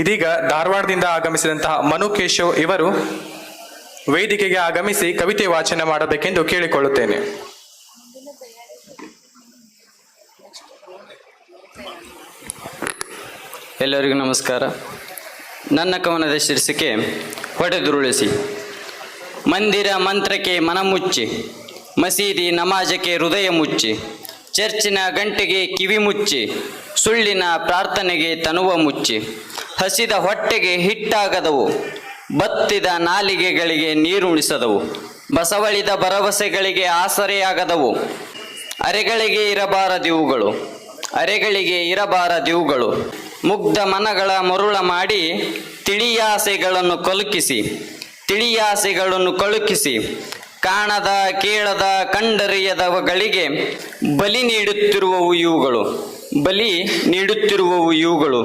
ಇದೀಗ ಧಾರವಾಡದಿಂದ ಆಗಮಿಸಿದಂತಹ ಮನು ಕೇಶವ್ ಇವರು ವೇದಿಕೆಗೆ ಆಗಮಿಸಿ ಕವಿತೆ ವಾಚನ ಮಾಡಬೇಕೆಂದು ಕೇಳಿಕೊಳ್ಳುತ್ತೇನೆ. ಎಲ್ಲರಿಗೂ ನಮಸ್ಕಾರ. ನನ್ನ ಕವನದ ಶೀರ್ಷಿಕೆ ಹೊಡೆದುರುಳಿಸಿ. ಮಂದಿರ ಮಂತ್ರಕ್ಕೆ ಮನ ಮುಚ್ಚಿ ಮಸೀದಿ ನಮಾಜಕ್ಕೆ ಹೃದಯ ಮುಚ್ಚಿ, ಚರ್ಚಿನ ಗಂಟೆಗೆ ಕಿವಿ ಮುಚ್ಚಿ ಸುಳ್ಳಿನ ಪ್ರಾರ್ಥನೆಗೆ ತನುವ ಮುಚ್ಚಿ ಹಸಿದ ಹೊಟ್ಟೆಗೆ ಹಿಟ್ಟಾಗದವು. ಬತ್ತಿದ ನಾಲಿಗೆಗಳಿಗೆ ನೀರುಣಿಸದವು ಬಸವಳಿದ ಭರವಸೆಗಳಿಗೆ ಆಸರೆಯಾಗದವು. ಅರೆಗಳಿಗೆ ಇರಬಾರದಿವುಗಳು ಅರೆಗಳಿಗೆ ಇರಬಾರದಿವುಗಳು ಮುಗ್ಧ ಮನಗಳ ಮರುಳ ಮಾಡಿ ತಿಳಿಯಾಸೆಗಳನ್ನು ಕಲುಕಿಸಿ, ತಿಳಿಯಾಸೆಗಳನ್ನು ಕಳುಕಿಸಿ ಕಾಣದ ಕೇಳದ ಕಂಡರಿಯದವಗಳಿಗೆ ಬಲಿ ನೀಡುತ್ತಿರುವವು ಇವುಗಳು. ಬಲಿ ನೀಡುತ್ತಿರುವವು ಇವುಗಳು.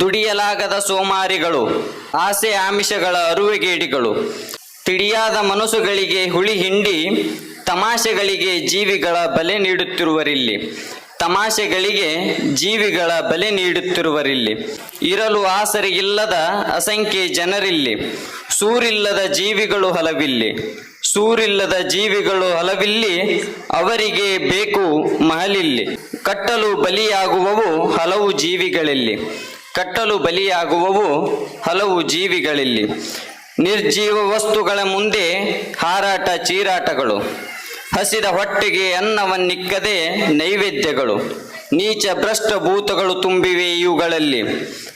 ದುಡಿಯಲಾಗದ ಸೋಮಾರಿಗಳು, ಆಸೆ ಆಮಿಷಗಳ ಅರುವೆಗೇಡಿಗಳು. ತಿಳಿಯಾದ ಮನಸ್ಸುಗಳಿಗೆ ಹುಳಿ ಹಿಂಡಿ, ತಮಾಷೆಗಳಿಗೆ ಜೀವಿಗಳ ಬಲೆ ನೀಡುತ್ತಿರುವರಿಲ್ಲಿ. ತಮಾಷೆಗಳಿಗೆ ಜೀವಿಗಳ ಬಲೆ ನೀಡುತ್ತಿರುವರಿಲ್ಲಿ. ಇರಲು ಆಸರಿಗಿಲ್ಲದ ಅಸಂಖ್ಯೆ ಜನರಿಲ್ಲಿ. ಸೂರಿಲ್ಲದ ಜೀವಿಗಳು ಹಲವಿಲ್ಲಿ. ಸೂರಿಲ್ಲದ ಜೀವಿಗಳು ಹಲವಿಲ್ಲಿ ಅವರಿಗೆ ಬೇಕು ಮಹಲಿಲ್ಲಿ. ಕಟ್ಟಲು ಬಲಿಯಾಗುವವು ಹಲವು ಜೀವಿಗಳಲ್ಲಿ. ಕಟ್ಟಲು ಬಲಿಯಾಗುವವು ಹಲವು ಜೀವಿಗಳಲ್ಲಿ. ನಿರ್ಜೀವ ವಸ್ತುಗಳ ಮುಂದೆ ಹಾರಾಟ ಚೀರಾಟಗಳು. ಹಸಿದ ಹೊಟ್ಟೆಗೆ ಅನ್ನವನ್ನಿಕ್ಕದೆ ನೈವೇದ್ಯಗಳು. ನೀಚ ಭ್ರಷ್ಟ ಭೂತಗಳು ತುಂಬಿವೆ ಇವುಗಳಲ್ಲಿ.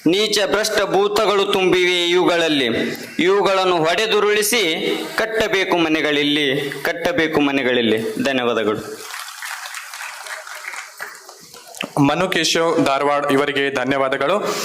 ನೀಚ ಭ್ರಷ್ಟ ಭೂತಗಳು ತುಂಬಿವೆ ಇವುಗಳಲ್ಲಿ. ಇವುಗಳನ್ನು ಹೊಡೆದುರುಳಿಸಿ ಕಟ್ಟಬೇಕು ಮನೆಗಳಲ್ಲಿ ಕಟ್ಟಬೇಕು ಮನೆಗಳಲ್ಲಿ. ಧನ್ಯವಾದಗಳು. ಮನು ಕೇಶವ್ ಧಾರವಾಡ ಇವರಿಗೆ ಧನ್ಯವಾದಗಳು.